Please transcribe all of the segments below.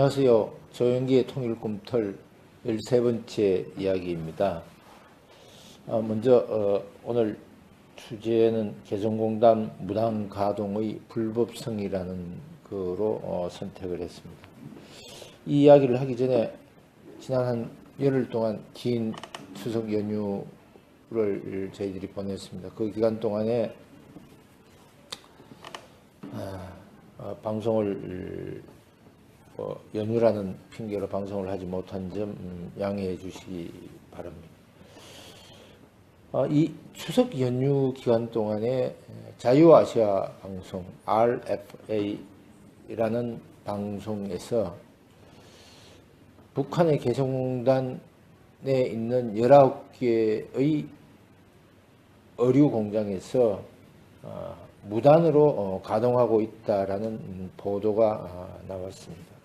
안녕하세요. 조영기의 통일꿈털 13번째 이야기입니다. 어, 먼저 어, 오늘 주제는 개성공단 무당가동의 불법성이라는 거로 어, 선택을 했습니다. 이 이야기를 하기 전에 지난 한 열흘 동안 긴 추석 연휴를 저희들이 보냈습니다. 그 기간 동안에 아, 어, 방송을 어, 연휴라는 핑계로 방송을 하지 못한 점 음, 양해해 주시기 바랍니다. 어, 이 추석 연휴 기간 동안에 자유아시아 방송 RFA라는 방송에서 북한의 개성공단에 있는 19개의 어류 공장에서 어, 무단으로 어, 가동하고 있다라는 음, 보도가 아, 나왔습니다.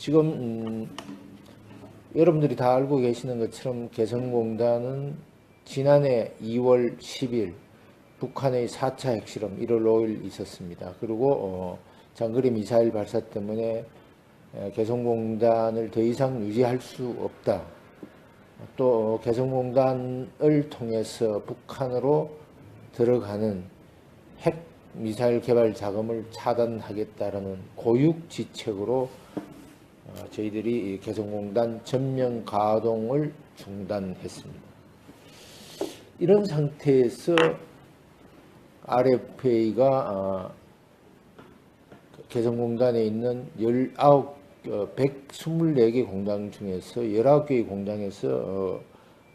지금 음, 여러분들이 다 알고 계시는 것처럼 개성공단은 지난해 2월 10일 북한의 4차 핵실험 1월 5일 있었습니다. 그리고 어, 장거리 미사일 발사 때문에 에, 개성공단을 더 이상 유지할 수 없다. 또 개성공단을 통해서 북한으로 들어가는 핵 미사일 개발 자금을 차단하겠다라는 고육지책으로 어, 저희들이 이 개성공단 전면 가동을 중단했습니다. 이런 상태에서 RFA가 어, 개성공단에 있는 19, 어, 124개 공장 중에서 19개의 공장에서 어,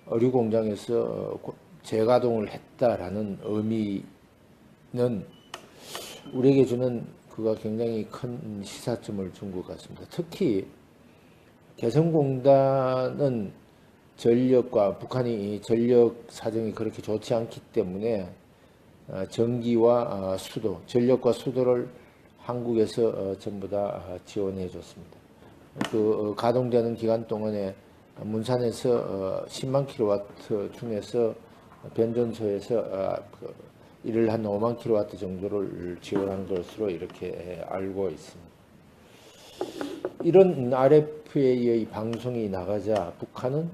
어류 공장에서 어, 고- 재가동을 했다라는 의미는 우리에게 주는 그가 굉장히 큰 시사점을 준 것 같습니다. 특히 개성공단은 전력과 북한이 이 전력 사정이 그렇게 좋지 않기 때문에 어, 전기와 어, 수도, 전력과 수도를 한국에서 어, 전부 다 어, 지원해 줬습니다. 그 어, 가동되는 기간 동안에 문산에서 어, 10만 킬로와트 중에서 변전소에서 어, 그 이를 한 5만 킬로와트 정도를 지원한 것으로 이렇게 알고 있습니다. 이런 RFA의 방송이 나가자 북한은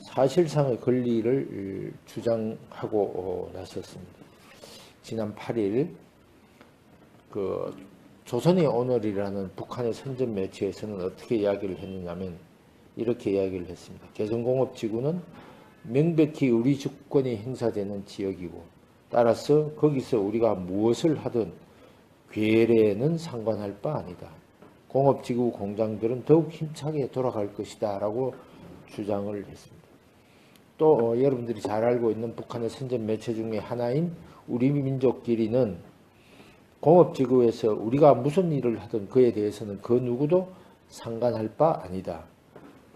사실상의 권리를 주장하고 어, 나섰습니다. 지난 8일 그 조선의 오늘이라는 북한의 선전 매체에서는 어떻게 이야기를 했느냐면 이렇게 이야기를 했습니다. 개성공업지구는 명백히 우리 주권이 행사되는 지역이고 따라서 거기서 우리가 무엇을 하든 괴뢰는 상관할 바 아니다. 공업지구 공장들은 더욱 힘차게 돌아갈 것이다 라고 주장을 했습니다. 또 어, 여러분들이 잘 알고 있는 북한의 선전 매체 중에 하나인 우리 민족끼리는 공업지구에서 우리가 무슨 일을 하든 그에 대해서는 그 누구도 상관할 바 아니다.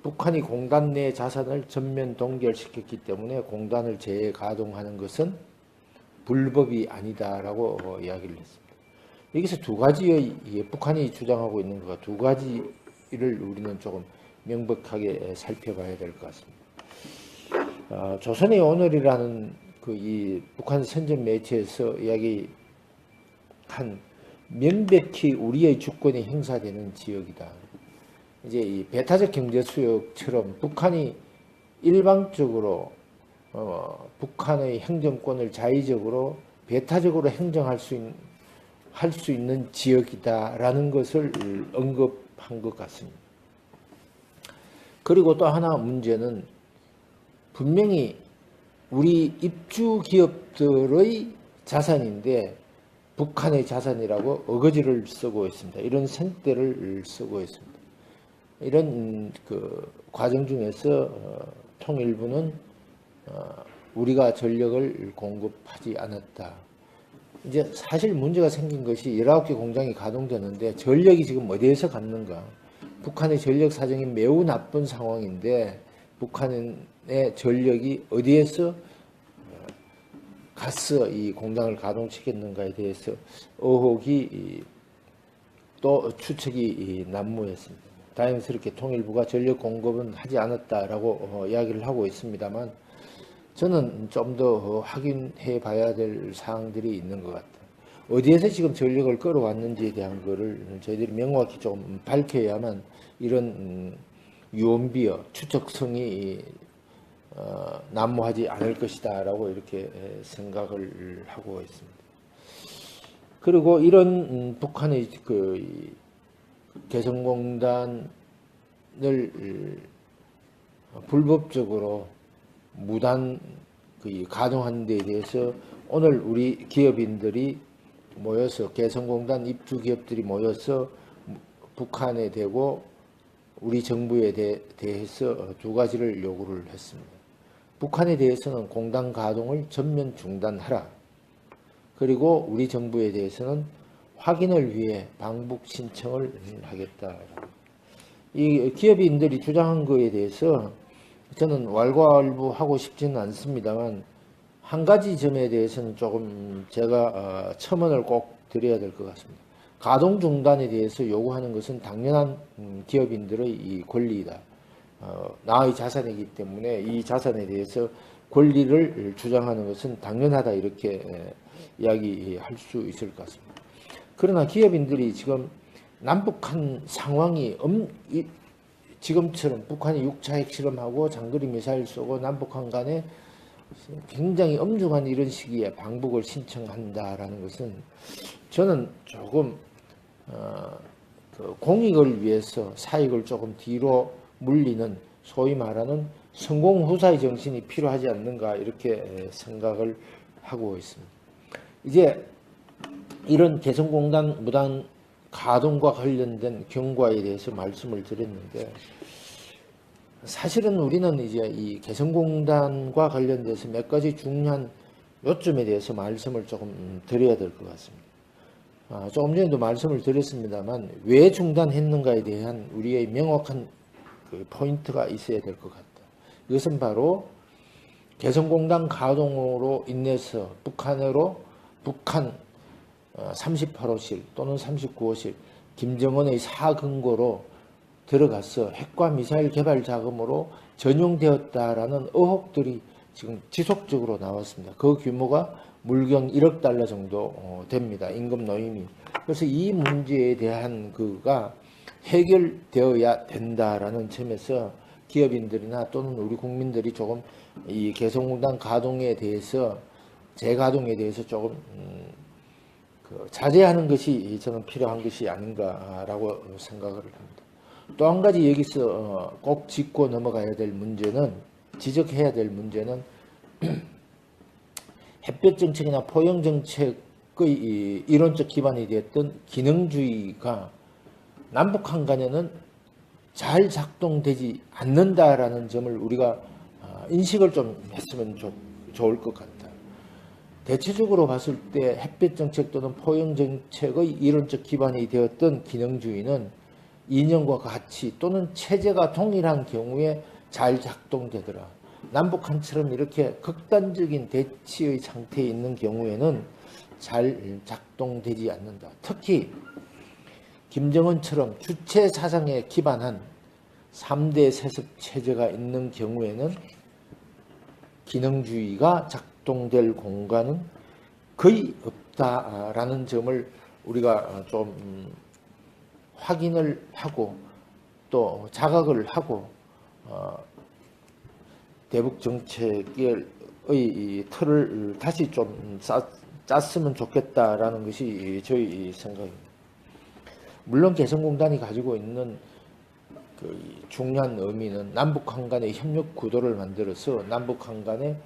북한이 공단 내 자산을 전면 동결시켰기 때문에 공단을 재가동하는 것은 불법이 아니다라고 어, 이야기를 했습니다. 여기서 두 가지의 이 북한이 주장하고 있는 것과 두 가지를 우리는 조금 명백하게 살펴봐야 될 것 같습니다. 어, 조선의 오늘이라는 그 이 북한 선전 매체에서 이야기한 명백히 우리의 주권이 행사되는 지역이다. 이제 이 배타적 경제 수역처럼 북한이 일방적으로 어, 북한의 행정권을 자의적으로 배타적으로 행정할 수 있는 할수 있는 지역이다라는 것을 언급한 것 같습니다. 그리고 또 하나 문제는 분명히 우리 입주 기업들의 자산인데 북한의 자산이라고 어거지를 쓰고 있습니다. 이런 생떼를 쓰고 있습니다. 이런 음, 그 과정 중에서 어, 통일부는 어, 우리가 전력을 공급하지 않았다. 이제 사실 문제가 생긴 것이 19개 공장이 가동되는데 전력이 지금 어디에서 갔는가? 북한의 전력 사정이 매우 나쁜 상황인데 북한의 전력이 어디에서 어, 갔어 이 공장을 가동시켰는가에 대해서 의혹이 이, 또 추측이 이, 난무했습니다. 다행스럽게 통일부가 전력 공급은 하지 않았다라고 어, 이야기를 하고 있습니다만 저는 좀 더 확인해 봐야 될 사항들이 있는 것 같아요. 어디에서 지금 전력을 끌어왔는지에 대한 거를 저희들이 명확히 좀 밝혀야만 이런 음, 유언비어 추적성이 어, 난무하지 않을 것이다 라고 이렇게 에, 생각을 하고 있습니다. 그리고 이런 음, 북한의 그 이, 개성공단을 어, 불법적으로 무단 그 가동하는 데에 대해서 오늘 우리 기업인들이 모여서 개성공단 입주 기업들이 모여서 북한에 대고 우리 정부에 대, 대해서 두 가지를 요구를 했습니다. 북한에 대해서는 공단 가동을 전면 중단하라. 그리고 우리 정부에 대해서는 확인을 위해 방북 신청을 하겠다. 이 기업인들이 주장한 거에 대해서 저는 왈가왈부 하고 싶지는 않습니다만 한 가지 점에 대해서는 조금 제가 어, 첨언을 꼭 드려야 될 것 같습니다. 가동 중단에 대해서 요구하는 것은 당연한 음, 기업인들의 이 권리이다. 어, 나의 자산이기 때문에 이 자산에 대해서 권리를 주장하는 것은 당연하다 이렇게 에, 이야기할 수 있을 것 같습니다. 그러나 기업인들이 지금 남북한 상황이 엄, 이, 지금처럼 북한이 6차 핵실험하고 장거리 미사일 쏘고 남북한 간에 굉장히 엄중한 이런 시기에 방북을 신청한다라는 것은 저는 조금 어, 그 공익을 위해서 사익을 조금 뒤로 물리는 소위 말하는 성공 후사의 정신이 필요하지 않는가 이렇게 생각을 하고 있습니다. 이제 이런 개성공단 무단 가동과 관련된 경과에 대해서 말씀을 드렸는데 사실은 우리는 이제 이 개성공단과 관련돼서 몇 가지 중요한 요점에 대해서 말씀을 조금 드려야 될 것 같습니다. 아, 조금 전에도 말씀을 드렸습니다만 왜 중단했는가에 대한 우리의 명확한 그 포인트가 있어야 될 것 같다. 이것은 바로 개성공단 가동으로 인해서 북한으로 북한 38호실 또는 39호실 김정은의 사근거로 들어가서 핵과 미사일 개발 자금으로 전용되었다라는 의혹들이 지금 지속적으로 나왔습니다. 그 규모가 물경 1억 달러 정도 어, 됩니다. 임금 노임이. 그래서 이 문제에 대한 그가 해결되어야 된다라는 점에서 기업인들이나 또는 우리 국민들이 조금 이 개성공단 가동에 대해서 재가동에 대해서 조금 음, 그 자제하는 것이 저는 필요한 것이 아닌가라고 생각을 합니다. 또 한 가지 여기서 어, 꼭 짚고 넘어가야 될 문제는 지적해야 될 문제는 햇볕 정책이나 포용 정책의 이론적 기반이 되었던 기능주의가 남북 한 간에는 잘 작동되지 않는다라는 점을 우리가 어, 인식을 좀 했으면 좀 좋을 것 같다. 대체적으로 봤을 때 햇볕 정책 또는 포용 정책의 이론적 기반이 되었던 기능주의는 이념과 가치 또는 체제가 동일한 경우에 잘 작동되더라. 남북한처럼 이렇게 극단적인 대치의 상태에 있는 경우에는 잘 작동되지 않는다. 특히 김정은처럼 주체 사상에 기반한 3대 세습 체제가 있는 경우에는 기능주의가 작동될 공간은 거의 없다라는 점을 우리가 좀 확인을 하고 또 자각을 하고 어, 대북 정책의 틀을 다시 좀 짰으면 좋겠다라는 것이 저희 생각입니다. 물론 개성공단이 가지고 있는 그 중요한 의미는 남북 한 간의 협력 구도를 만들어서 남북 한 간의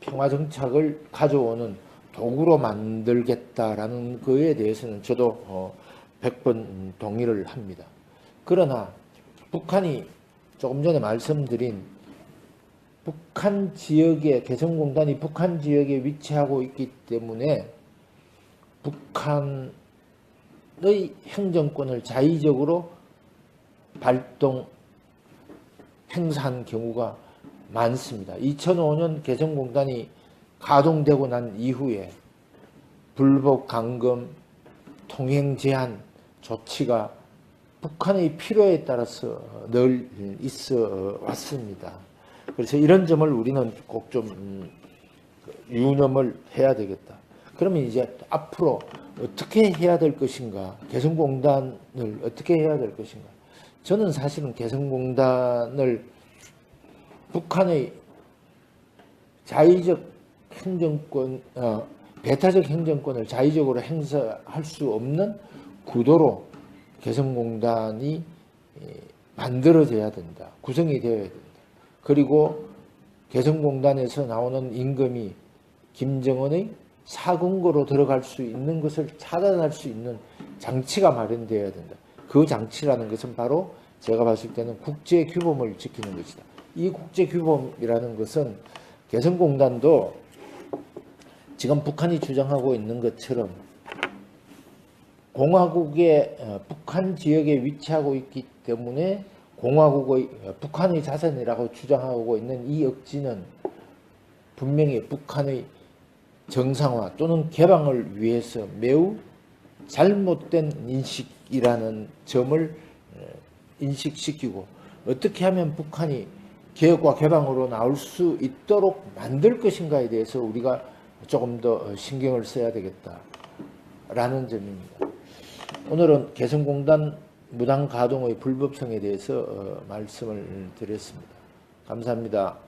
평화 정착을 가져오는 도구로 만들겠다라는 거에 대해서는 저도 어, 100번 동의를 합니다. 그러나 북한이 조금 전에 말씀드린 북한 지역에 개성공단이 북한 지역에 위치하고 있기 때문에 북한의 행정권을 자의적으로 발동 행사한 경우가 많습니다. 2005년 개성공단이 가동되고 난 이후에 불법 감금, 통행 제한 조치가 북한의 필요에 따라서 늘 있어 왔습니다. 그래서 이런 점을 우리는 꼭 좀 유념을 해야 되겠다. 그러면 이제 앞으로 어떻게 해야 될 것인가, 개성공단을 어떻게 해야 될 것인가. 저는 사실은 개성공단을 북한의 자의적 행정권, 어, 배타적 행정권을 자의적으로 행사할 수 없는 구도로 개성공단이 에, 만들어져야 된다. 구성이 되어야 된다. 그리고 개성공단에서 나오는 임금이 김정은의 사금고로 들어갈 수 있는 것을 차단할 수 있는 장치가 마련되어야 된다. 그 장치라는 것은 바로 제가 봤을 때는 국제 규범을 지키는 것이다. 이 국제 규범이라는 것은 개성공단도 지금 북한이 주장하고 있는 것처럼 공화국의 어, 북한 지역에 위치하고 있기 때문에 공화국의 어, 북한의 자산이라고 주장하고 있는 이 억지는 분명히 북한의 정상화 또는 개방을 위해서 매우 잘못된 인식이라는 점을 어, 인식시키고 어떻게 하면 북한이 개혁과 개방으로 나올 수 있도록 만들 것인가에 대해서 우리가 조금 더 신경을 써야 되겠다라는 점입니다. 오늘은 개성공단 무당 가동의 불법성에 대해서 어, 말씀을 드렸습니다. 감사합니다.